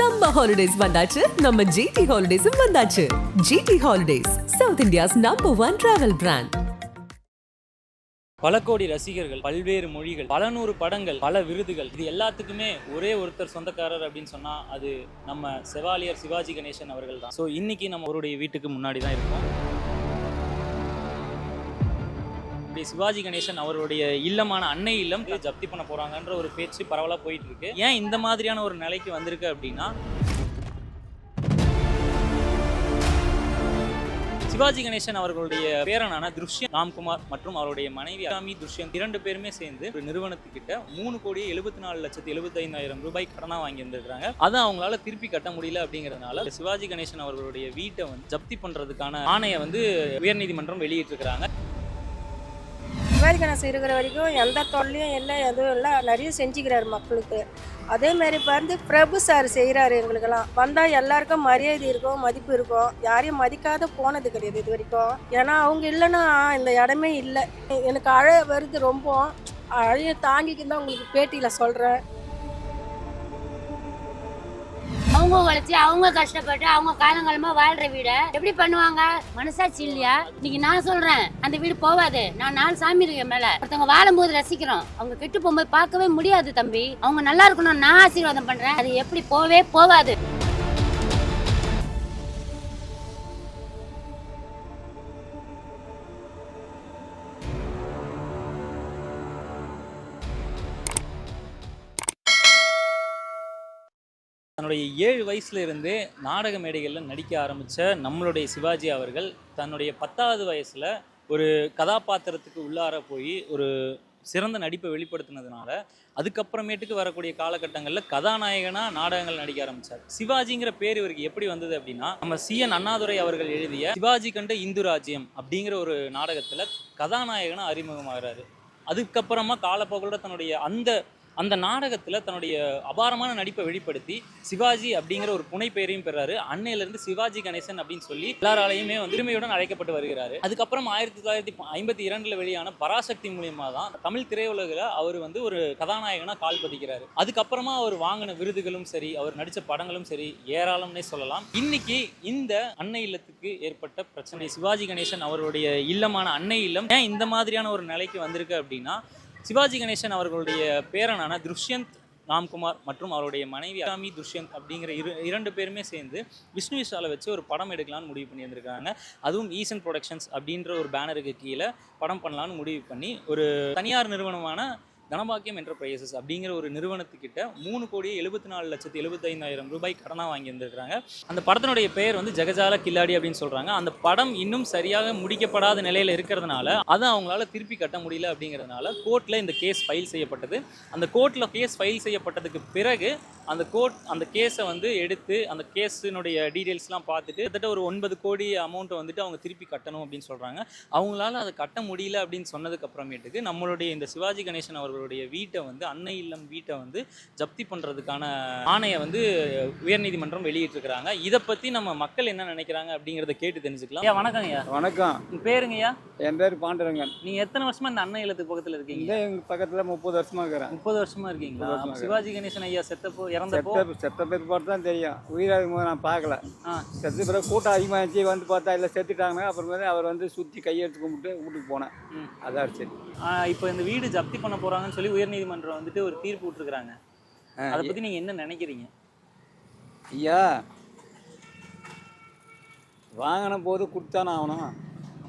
Summer holidays வந்தாச்சு. நம்ம GT ஹாலிடேஸும் வந்தாச்சு. GT holidays South India's number one travel brand பல கோடி ரசிகர்கள் பல்வேறு மொழிகள் பல நூறு படங்கள் பல விருதுகள் இது எல்லாத்துக்குமே ஒரே ஒருத்தர் சொந்தக்காரர் அப்படின்னு சொன்னா அது நம்ம செவாலியர் சிவாஜி கணேசன் அவர்கள் தான். ஸோ இன்னைக்கு நம்ம அவருடைய வீட்டுக்கு முன்னாடி தான் இருக்கோம். இப்படி சிவாஜி கணேசன் அவருடைய இல்லமான அன்னை இல்லம் ஜப்தி பண்ண போறாங்கன்ற ஒரு பேச்சு பரவலாக போயிட்டு இருக்கு ஏன் இந்த மாதிரியான ஒரு நிலைக்கு வந்திருக்கு அப்படின்னா சிவாஜி கணேசன் அவர்களுடைய பேரனான துஷ்யந்த் ராம்குமார் மற்றும் அவருடைய மனைவி அகாமி துஷ்யந்த் இரண்டு பேருமே சேர்ந்து ஒரு நிறுவனத்துக்கிட்ட மூணு கோடி எழுபத்தி நாலு லட்சத்தி எழுபத்தைந்தாயிரம் ரூபாய் கடனா வாங்கி இருந்திருக்காங்க அதை அவங்களால திருப்பி கட்ட முடியல அப்படிங்கிறதுனால சிவாஜி கணேசன் அவர்களுடைய வீட்டை வந்து ஜப்தி பண்றதுக்கான ஆணையை வந்து உயர்நீதிமன்றம் வெளியிட்டிருக்கிறாங்க. சிவாஜி கணேசன் இருக்கிற வரைக்கும் எந்த தொல்லையும் இல்லை எதுவும் இல்லை. நிறைய செஞ்சுக்கிறாரு மக்களுக்கு. அதே மாதிரி இப்போ வந்து பிரபு சார் செய்கிறாரு எங்களுக்கெல்லாம். வந்தால் எல்லாருக்கும் மரியாதை இருக்கும் மதிப்பு இருக்கும். யாரையும் மதிக்காத போனது கிடையாது இது வரைக்கும். ஏன்னா அவங்க இல்லைன்னா இந்த இடமே இல்லை. எனக்கு அழ வருது ரொம்ப அழைய தாங்கிக்கு தான் உங்களுக்கு பேட்டியில் சொல்கிறேன் அவங்க உழைச்சி அவங்க கஷ்டப்பட்டு அவங்க காலங்காலமா வாழ்ற வீட எப்படி பண்ணுவாங்க? மனசாட்சி இல்லையா? இன்னைக்கு நான் சொல்றேன் அந்த வீடு போவாது நான் நாலு சாமி இருக்கேன் மேல. ஒருத்தவங்க வாழும் போது ரசிக்கிறோம். அவங்க கெட்டு போகும்போது பார்க்கவே முடியாது தம்பி. அவங்க நல்லா இருக்கணும் நான் ஆசீர்வாதம் பண்றேன். அது எப்படி போவே போவாது தன்னுடைய ஏழு வயசுலருந்தே நாடக மேடைகளில் நடிக்க ஆரம்பித்த நம்மளுடைய சிவாஜி அவர்கள் தன்னுடைய பத்தாவது வயசில் ஒரு கதாபாத்திரத்துக்கு உள்ளார போய் ஒரு சிறந்த நடிப்பை வெளிப்படுத்தினதுனால அதுக்கப்புறமேட்டுக்கு வரக்கூடிய காலகட்டங்களில் கதாநாயகனா நாடகங்கள் நடிக்க ஆரம்பிச்சார். சிவாஜிங்கிற பேர் இவருக்கு எப்படி வந்தது அப்படின்னா நம்ம சி. என். அண்ணாதுரை அவர்கள் எழுதிய சிவாஜி கண்ட இந்து ராஜ்யம் அப்படிங்கிற ஒரு நாடகத்தில் கதாநாயகனாக அறிமுகமாகிறாரு. அதுக்கப்புறமா காலப்போக்கில் தன்னுடைய அந்த அந்த நாடகத்தில் தன்னுடைய அபாரமான நடிப்பை வெளிப்படுத்தி சிவாஜி அப்படிங்கிற ஒரு புனை பெயரையும் பெறாரு. அன்னையிலிருந்து சிவாஜி கணேசன் அப்படின்னு சொல்லி எல்லாராலையுமே வந்து உரிமையுடன் அழைக்கப்பட்டு வருகிறாரு. அதுக்கப்புறம் ஆயிரத்தி தொள்ளாயிரத்தி ஐம்பத்தி இரண்டுல வெளியான பராசக்தி மூலியமா தான் தமிழ் திரையுலகில் அவர் வந்து ஒரு கதாநாயகனா கால் பதிக்கிறாரு. அதுக்கப்புறமா அவர் வாங்கின விருதுகளும் சரி அவர் நடித்த படங்களும் சரி ஏராளம்னே சொல்லலாம். இன்னைக்கு இந்த அன்னை இல்லத்துக்கு ஏற்பட்ட பிரச்சனை சிவாஜி கணேசன் அவருடைய இல்லமான அன்னை இல்லம் ஏன் இந்த மாதிரியான ஒரு நிலைக்கு வந்திருக்கு அப்படின்னா சிவாஜி கணேசன் அவர்களுடைய பேரனான துஷ்யந்த் ராம்குமார் மற்றும் அவருடைய மனைவி அகாமி துஷ்யந்த் அப்படிங்கிற இரு இரண்டு பேருமே சேர்ந்து விஷ்ணு விஷாலை வச்சு ஒரு படம் எடுக்கலாம்னு முடிவு பண்ணியிருந்திருக்காங்க. அதுவும் ஈசன் ப்ரொடக்ஷன்ஸ் அப்படின்ற ஒரு பேனருக்கு கீழே படம் பண்ணலான்னு முடிவு பண்ணி ஒரு தனியார் நிறுவனமான தனபாக்கியம் என்டர்பிரைசஸ் அப்படிங்கிற ஒரு நிறுவனத்துக்கிட்ட மூணு கோடி எழுபத்தி நாலு லட்சத்து எழுபத்தைந்தாயிரம் ரூபாய் கடனாக வாங்கியிருந்திருக்காங்க அந்த படத்தினுடைய பெயர் வந்து ஜெகஜால கில்லாடி அப்படின்னு சொல்கிறாங்க அந்த படம் இன்னும் சரியாக முடிக்கப்படாத நிலையில் இருக்கிறதுனால அதை அவங்களால திருப்பி கட்ட முடியல அப்படிங்கிறதுனால கோர்ட்டில் இந்த கேஸ் ஃபைல் செய்யப்பட்டது. அந்த கோர்ட்டில் கேஸ் ஃபைல் செய்யப்பட்டதுக்கு பிறகு அந்த கோர்ட் அந்த கேஸை வந்து எடுத்து அந்த கேஸினுடைய டீட்டெயில்ஸ்லாம் பார்த்துட்டு கிட்டத்தட்ட ஒரு ஒன்பது கோடி அமௌண்ட்டை வந்துட்டு அவங்க திருப்பி கட்டணும் அப்படின்னு சொல்கிறாங்க அவங்களால அதை கட்ட முடியல அப்படின்னு சொன்னதுக்கு அப்புறமேட்டுக்கு நம்மளுடைய இந்த சிவாஜி கணேசன் அவர்களுடைய வீட்டை வந்து அன்னை இல்லம் வீட்டை வந்து ஜப்தி பண்ணுறதுக்கான ஆணையை வந்து உயர்நீதிமன்றம் வெளியிட்டிருக்கிறாங்க. இதை பற்றி நம்ம மக்கள் என்ன நினைக்கிறாங்க அப்படிங்கிறத கேட்டு தெரிஞ்சுக்கலாம். ஐயா வணக்கம் ஐயா. வணக்கம். பேருங்க ஐயா? என் பேர் பாண்டுரங்கன். நீங்கள் எத்தனை வருஷமா இந்த அன்னை இல்லத்துக்கு பக்கத்தில் இருக்கீங்க? எங்கள் பக்கத்தில் முப்பது வருஷமா இருக்கிறேன். முப்பது வருஷமா இருக்கீங்களா? சிவாஜி கணேசன் ஐயா செத்தப்போ இறந்தப்போ? செத்த செத்த பிற்பாடு தான் தெரியும். உயிராகும் போது நான் பார்க்கல. செத்த பிறகு கூட்டம் அதிகமாக இருந்துச்சு வந்து பார்த்தா இல்லை செத்துட்டாங்க. அப்புறமேலே அவர் வந்து சுற்றி கையெடுத்து கும்பிட்டு வீட்டுக்கு போனேன். அதான் சரி. இப்போ இந்த வீடு ஜப்தி பண்ண போறாங்கன்னு சொல்லி உயர்நீதிமன்றம் வந்துட்டு ஒரு தீர்ப்பு விட்டுருக்காங்க ஆ, அதை பத்தி நீங்க என்ன நினைக்கிறீங்க? ஐயா வாங்கின போது கொடுத்தானே ஆகணும்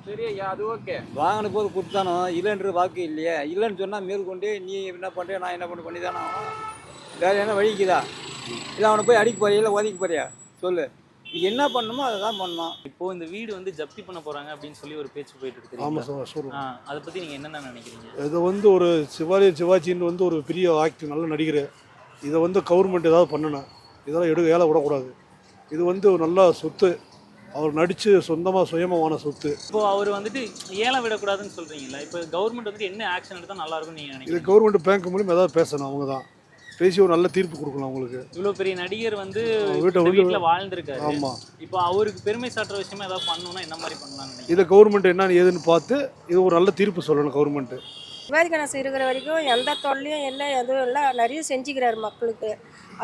சரி ஐயா அது ஓகே. வாங்கின போது கொடுத்தானோ? இல்லைன்ற வாக்கு இல்லையே. இல்லைன்னு சொன்னால் மேற்கொண்டு நீ என்ன பண்ணுற நான் என்ன பண்ண பண்ணி தானே ஆகணும். வேறு என்ன வழிக்குதா இல்லை அவனை போய் அடிக்க போறியா இல்லை ஒதுக்க போறியா? சொல்லு. என்ன பண்ணணுமோ அதை தான் பண்ணணும் இப்போ இந்த வீடு வந்து ஜப்தி பண்ண போறாங்க அப்படின்னு சொல்லி ஒரு பேச்சு போயிட்டு இருக்கு ஆமாம் தெரியுங்களா? சார் ஆஹ் அதை பத்தி நீங்க என்னென்ன நினைக்கிறீங்க? இது வந்து ஒரு சிவாஜி சிவாஜின்னு வந்து ஒரு பெரிய ஆக்டர் நல்ல நடிகர். இதை வந்து கவர்மெண்ட் ஏதாவது பண்ணணும் இதெல்லாம் எடுக்க ஏழை விடக்கூடாது. இது வந்து ஒரு நல்ல சொத்து. அவர் நடித்து சொந்தமாக சுயமாவான சொத்து. இப்போ அவர் வந்துட்டு ஏலம் விடக்கூடாதுன்னு சொல்றீங்களா இப்போ கவர்மெண்ட் வந்துட்டு என்ன ஆக்ஷன் எடுத்தா நல்லா இருக்கும்னு நீங்க இது கவர்மெண்ட் பேங்க் மூலியம் ஏதாவது பேசணும் அவங்க தான் பேசி ஒரு நல்ல தீர்ப்பு கொடுக்கணும் அவங்களுக்கு இவ்வளவு பெரிய நடிகர் வந்து வீட்டை வீட்டுல வாழ்ந்திருக்காரு. ஆமாம் இப்போ அவருக்கு பெருமை சாட்டுற விஷயமா ஏதாவது பண்ணணும்னா என்ன மாதிரி பண்ணலாம்னு நினைக்கிறீங்க? இதை கவர்மெண்ட் என்னன்னு ஏதுன்னு பார்த்து இது ஒரு நல்ல தீர்ப்பு சொல்லணும் கவர்மெண்ட்டு சிவாஜி கணேசன் இருக்கிற வரைக்கும் எந்த தொல்லையும் இல்லை எதுவும் இல்லை. நிறைய செஞ்சுக்கிறாரு மக்களுக்கு.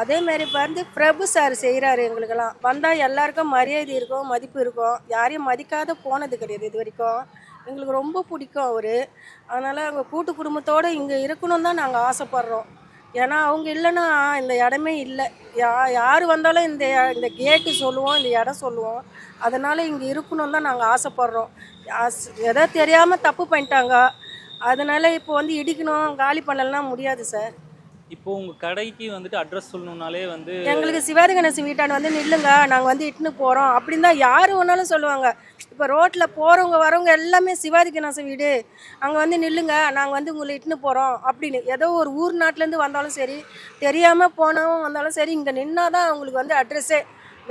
அதே மாதிரி வந்து பிரபு சார் செய்கிறாரு எங்களுக்கெல்லாம். வந்தால் எல்லாருக்கும் மரியாதை இருக்கும் மதிப்பு இருக்கும். யாரையும் மதிக்காத போனது கிடையாது இது வரைக்கும். எங்களுக்கு ரொம்ப பிடிக்கும் அவர். அதனால் அவங்க கூட்டு குடும்பத்தோடு இங்கே இருக்கணும் தான் நாங்கள் ஆசைப்பட்றோம். ஏன்னா அவங்க இல்லைன்னா இந்த இடமே இல்லை. யா யார் வந்தாலும் இந்த இந்த கேட்டு சொல்லுவோம் இந்த இடம் சொல்லுவோம். அதனால் இங்கே இருக்கணும் தான் நாங்கள் ஆசைப்பட்றோம். யாஸ்- தெரியாமல் தப்பு பண்ணிட்டாங்க. அதனால் இப்போ வந்து இடிக்கணும் காலி பண்ணலாம் முடியாது சார். இப்போ உங்க கடைக்கு வந்துட்டு அட்ரஸ் சொல்லணும்னாலே வந்து எங்களுக்கு சிவாஜி கணேசன் வீட்டாண்ட வந்து நில்லுங்க நாங்கள் வந்து இட்டுன்னு போகிறோம் அப்படின்னு தான் யார் வேணாலும் சொல்லுவாங்க. இப்போ ரோட்டில் போகிறவங்க வரவங்க எல்லாமே சிவாஜி கணேசன் வீடு. அங்கே வந்து நில்லுங்க நாங்கள் வந்து உங்களை இட்டுன்னு போகிறோம் அப்படின்னு. ஏதோ ஒரு ஊர் நாட்டிலேருந்து வந்தாலும் சரி தெரியாமல் போனவங்க வந்தாலும் சரி இங்கே நின்னா தான் அவங்களுக்கு வந்து அட்ரஸே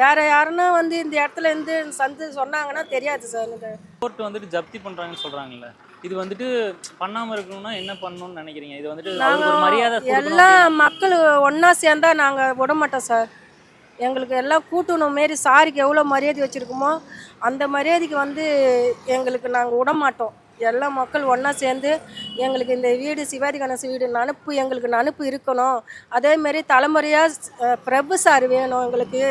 வேறு யாருன்னா வந்து இந்த இடத்துல இருந்து சந்து சொன்னாங்கன்னா தெரியாது சார் எனக்கு. கோர்ட் வந்துட்டு ஜப்தி பண்றாங்கன்னு சொல்றாங்கல்ல. இது வந்துட்டு பண்ணாம இருக்கணும்னா என்ன பண்ணணும்னு நினைக்கிறீங்க? இது வந்துட்டு அவருக்கு ஒரு மரியாதை கொடுக்கணும் எல்லா மக்கள் ஒன்றா சேர்ந்தா நாங்கள் விட மாட்டோம் சார். எங்களுக்கு எல்லாம் கூட்டணும். மாரி சாரிக்கு எவ்வளோ மரியாதை வச்சுருக்கோமோ அந்த மரியாதைக்கு வந்து எங்களுக்கு நாங்கள் விட மாட்டோம். எல்லா மக்கள் ஒன்றா சேர்ந்து எங்களுக்கு இந்த வீடு சிவாஜி கணேசன் வீடு நனுப்பு எங்களுக்கு நனுப்பு இருக்கணும். அதேமாரி தலைமுறையாக பிரபு சார் வேணும் எங்களுக்கு.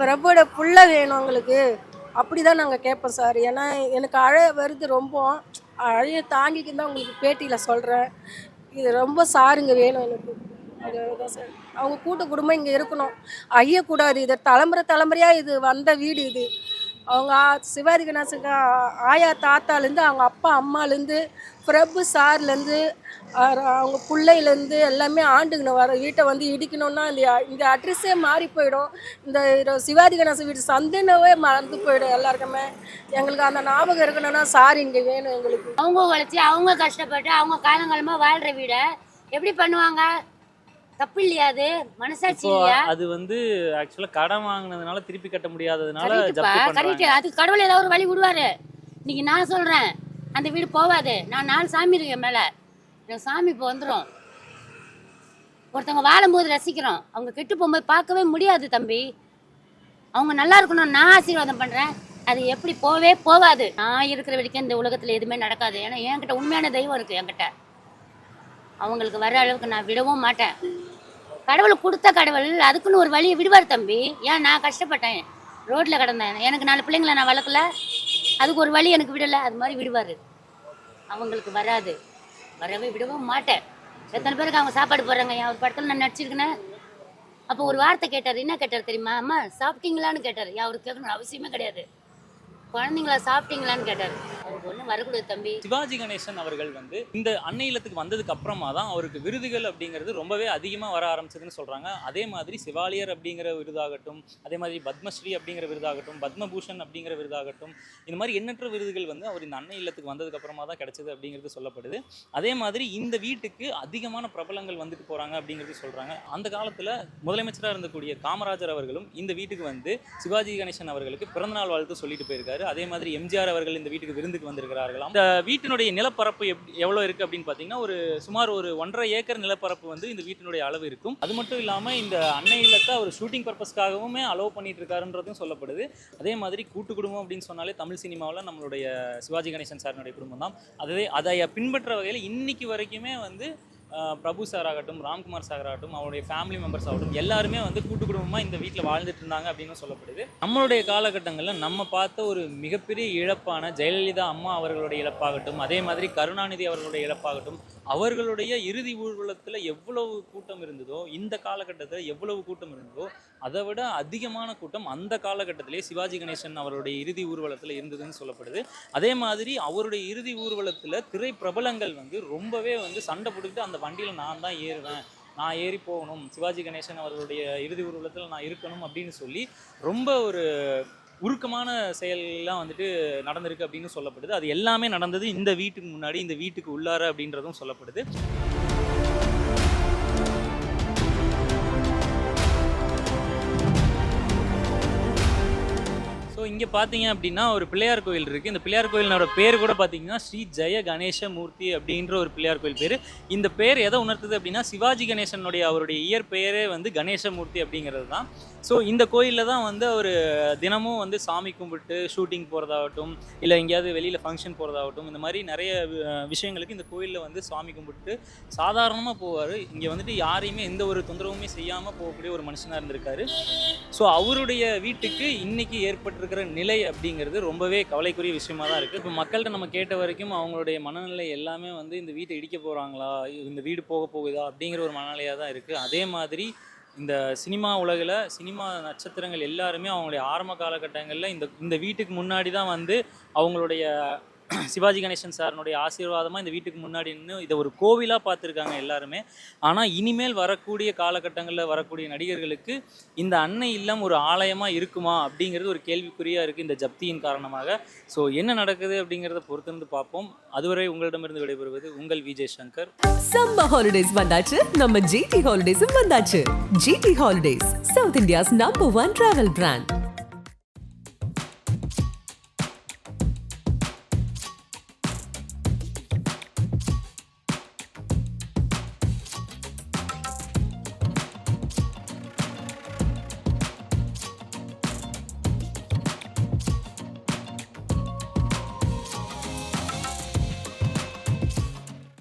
பிரபுவோட புள்ள வேணும் எங்களுக்கு. அப்படி தான் நாங்கள் கேட்போம் சார். ஏன்னா எனக்கு அழ வருது ரொம்ப. அழைய தாங்கிக்கு தான் உங்களுக்கு பேட்டியில் சொல்கிறேன் இது ரொம்ப சாருங்க வேணும் எனக்கு. சார். அவங்க கூட்டு குடும்பம் இங்கே இருக்கணும். அழியக்கூடாது இது தலைமுறை தலைமுறையாக இது வந்த வீடு இது. அவங்க ஆ- சிவாஜி கணேசங்க ஆயா தாத்தாலேருந்து அவங்க அப்பா அம்மாலேருந்து பிரபு சார்லேருந்து அவங்க பிள்ளையிலேருந்து எல்லாமே ஆண்டுக்கணும் வர வீட்டை வந்து இடிக்கணும்னா இந்த இந்த அட்ரஸே மாறி போயிடும். இந்த சிவாஜி கணேசன் வீடு சந்துனவே மறந்து போயிடும் எல்லாருக்குமே. எங்களுக்கு அந்த ஞாபகம் இருக்கணும்னா சார் இங்கே வேணும் எங்களுக்கு. அவங்க உழைச்சி அவங்க கஷ்டப்பட்டு அவங்க காலங்காலமாக வாழ்கிற வீடை எப்படி பண்ணுவாங்க? தப்பு இல்லையா அது? மனசாட்சி இல்லையா? அது வந்து ஆக்சுவலா கடன் வாங்குனதுனால திருப்பி கட்ட முடியாததுனால கரெக்ட் அது கடவுள் ஏதாவது ஒரு வழி விடுவாரு. இன்னைக்கு நான் சொல்றேன் அந்த வீடு போவாது நான் நாலு சாமி இருக்கு என் மேல. எனக்கு சாமி இப்போ வந்துடும் ஒருத்தவங்க வாழும்போது ரசிக்கிறோம். அவங்க கெட்டு போகும்போது பார்க்கவே முடியாது தம்பி. அவங்க நல்லா இருக்கணும் நான் ஆசீர்வாதம் பண்றேன். அது எப்படி போவே போகாது. நான் இருக்கிற வரைக்கும் இந்த உலகத்துல எதுவுமே நடக்காது. ஏன்னா என்கிட்ட உண்மையான தெய்வம் இருக்கு என்கிட்ட. அவங்களுக்கு வர அளவுக்கு நான் விடவும் மாட்டேன். கடவுள் கொடுத்த கடவுள் அதுக்குன்னு ஒரு வழியை விடுவார் தம்பி. ஏன் நான் கஷ்டப்பட்டேன். ரோட்டில் கிடந்தேன். எனக்கு நாலு பிள்ளைங்களை நான் வளர்க்கல. அதுக்கு ஒரு வழி எனக்கு விடலை. அது மாதிரி விடுவார். அவங்களுக்கு வராது. வரவே விடவும் மாட்டேன். எத்தனை பேருக்கு அவங்க சாப்பாடு போடுறாங்க? என் ஒரு படத்தில் நான் நடிச்சிருக்கேன். அப்போ ஒரு வார்த்தை கேட்டார். என்ன கேட்டார் தெரியுமா? அம்மா சாப்பிட்டீங்களான்னு கேட்டார். ஏன் அவருக்கு கேட்கணும் அவசியமே கிடையாது. குழந்தைங்களா சாப்பிட்டீங்களான்னு கேட்டார். தம்பி. சிவாஜி கணேசன் அவர்கள் வந்து இந்த அன்னை இல்லத்துக்கு வந்ததுக்கு அப்புறமா தான் அவருக்கு விருதுகள் அப்படிங்கிறது ரொம்பவே அதிகமாக வர ஆரம்பிச்சதுன்னு சொல்கிறாங்க அதே மாதிரி சிவாலியர் அப்படிங்கிற விருதாகட்டும் அதே மாதிரி பத்மஸ்ரீ அப்படிங்கிற விருதாகட்டும் பத்மபூஷன் அப்படிங்கிற விருதாகட்டும் இந்த மாதிரி எண்ணற்ற விருதுகள் வந்து அவர் இந்த அன்னை இல்லத்துக்கு வந்ததுக்கு அப்புறமா தான் கிடைச்சது அப்படிங்கிறது சொல்லப்படுது. அதே மாதிரி இந்த வீட்டுக்கு அதிகமான பிரபலங்கள் வந்துட்டு போகிறாங்க அப்படிங்கிறது சொல்கிறாங்க அந்த காலத்தில் முதலமைச்சராக இருந்தக்கூடிய காமராஜர் அவர்களும் இந்த வீட்டுக்கு வந்து சிவாஜி கணேசன் அவர்களுக்கு பிறந்தநாள் வாழ்த்து சொல்லிட்டு போயிருக்காரு. அதே மாதிரி எம்ஜிஆர் அவர்கள் இந்த வீட்டுக்கு விருந்துக்கு வந்திருக்கிறார்களாம். இந்த வீட்டினுடைய நிலப்பரப்பு எப்- எவ்வளோ இருக்குது அப்படின்னு பார்த்தீங்கன்னா ஒரு சுமார் ஒரு ஒன்றரை ஏக்கர் நிலப்பரப்பு வந்து இந்த வீட்டினுடைய அளவு இருக்கும். அது மட்டும் இல்லாமல் இந்த அன்னை இல்லத்தை அவர் ஷூட்டிங் பர்பஸ்க்காகவுமே அலோவ் பண்ணிட்டு இருக்காருன்றதும் சொல்லப்படுது. அதே மாதிரி கூட்டு குடும்பம் அப்படின்னு சொன்னாலே தமிழ் சினிமாவில் நம்மளுடைய சிவாஜி கணேசன் சாரினுடைய குடும்பம் தான் அதே அதை பின்பற்ற வகையில் இன்னைக்கு வரைக்குமே வந்து பிரபு சார் ஆகட்டும் ராம்குமார் சார் ஆகட்டும் அவருடைய ஃபேமிலி மெம்பர்ஸ் ஆகட்டும் எல்லாருமே வந்து கூட்டு குடும்பமாக இந்த வீட்டில் வாழ்ந்துட்டு இருந்தாங்க அப்படின்னு சொல்லப்படுது. நம்மளுடைய காலகட்டங்களில் நம்ம பார்த்த ஒரு மிகப்பெரிய இழப்பான ஜெயலலிதா அம்மா அவர்களுடைய இழப்பாகட்டும் அதே மாதிரி கருணாநிதி அவர்களுடைய இழப்பாகட்டும் அவர்களுடைய இறுதி ஊர்வலத்தில் எவ்வளவு கூட்டம் இருந்ததோ இந்த காலகட்டத்தில் எவ்வளவு கூட்டம் இருந்ததோ அதை விட அதிகமான கூட்டம் அந்த காலகட்டத்திலே சிவாஜி கணேசன் அவருடைய இறுதி ஊர்வலத்தில் இருந்ததுன்னு சொல்லப்படுது. அதே மாதிரி அவருடைய இறுதி ஊர்வலத்தில் திரை பிரபலங்கள் வந்து ரொம்பவே வந்து சண்டை பிடிக்கிட்டு அந்த வண்டியில் நான் தான் ஏறுவேன் நான் ஏறி போகணும் சிவாஜி கணேசன் அவர்களுடைய இறுதி ஊர்வலத்தில் நான் இருக்கணும் அப்படின்னு சொல்லி ரொம்ப ஒரு உருக்கமான செயல்லாம் வந்துட்டு நடந்திருக்கு அப்படின்னு சொல்லப்படுது. அது எல்லாமே நடந்தது இந்த வீட்டுக்கு முன்னாடி இந்த வீட்டுக்கு உள்ளார அப்படின்றதும் சொல்லப்படுது. ஸோ இங்கே பார்த்தீங்க அப்படின்னா ஒரு பிள்ளையார் கோயில் இருக்குது இந்த பிள்ளையார் கோயிலோட பேர் கூட பார்த்தீங்கன்னா ஸ்ரீ ஜெய கணேச மூர்த்தி அப்படின்ற ஒரு பிள்ளையார் கோயில் பேர். இந்த பேர் எதை உணர்த்துது அப்படின்னா சிவாஜி கணேசனுடைய அவருடைய இயற்பெயரே வந்து கணேச மூர்த்தி அப்படிங்கிறது தான் ஸோ இந்த கோயிலில் தான் வந்து அவர் தினமும் வந்து சாமி கும்பிட்டு ஷூட்டிங் போகிறதாகட்டும் இல்லை எங்கேயாவது வெளியில் ஃபங்க்ஷன் போகிறதாகட்டும் இந்த மாதிரி நிறைய விஷயங்களுக்கு இந்த கோயிலில் வந்து சாமி கும்பிட்டு சாதாரணமாக போவார். இங்கே வந்துட்டு யாரையுமே எந்த ஒரு தொந்தரவுமே செய்யாமல் போகக்கூடிய ஒரு மனுஷனாக இருந்திருக்காரு. ஸோ அவருடைய வீட்டுக்கு இன்றைக்கி ஏற்பட்டிருக்கிற நிலை அப்படிங்கிறது ரொம்பவே கவலைக்குரிய விஷயமா தான் இருக்குது இப்போ மக்கள்கிட்ட நம்ம கேட்ட வரைக்கும் அவங்களுடைய மனநிலை எல்லாமே வந்து இந்த வீட்டை இடிக்க போகிறாங்களா இந்த வீடு போக போகுதா அப்படிங்கிற ஒரு மனநிலையாக தான் இருக்குது அதே மாதிரி இந்த சினிமா உலகில் சினிமா நட்சத்திரங்கள் எல்லாருமே அவங்களுடைய ஆரம்ப காலகட்டங்களில் இந்த இந்த வீட்டுக்கு முன்னாடி தான் வந்து அவங்களுடைய சிவாஜி கணேசன் சாரனுடைய ஆசீர்வாதமாக இந்த வீட்டுக்கு முன்னாடி நின்று இதை ஒரு கோவிலாக பார்த்துருக்காங்க எல்லாருமே. ஆனால் இனிமேல் வரக்கூடிய காலகட்டங்களில் வரக்கூடிய நடிகர்களுக்கு இந்த அன்னை இல்லம் ஒரு ஆலயமாக இருக்குமா அப்படிங்கிறது ஒரு கேள்விக்குறியாக இருக்குது இந்த ஜப்தியின் காரணமாக. ஸோ என்ன நடக்குது அப்படிங்கிறத பொறுத்திருந்து பார்ப்போம். அதுவரை உங்களிடமிருந்து விடைபெறுவது உங்கள் விஜய் சங்கர். சம்ம ஹாலிடேஸ் வந்தாச்சு. நம்ம ஜிடி ஹாலிடேஸும் வந்தாச்சு. GT holidays South India's number one travel brand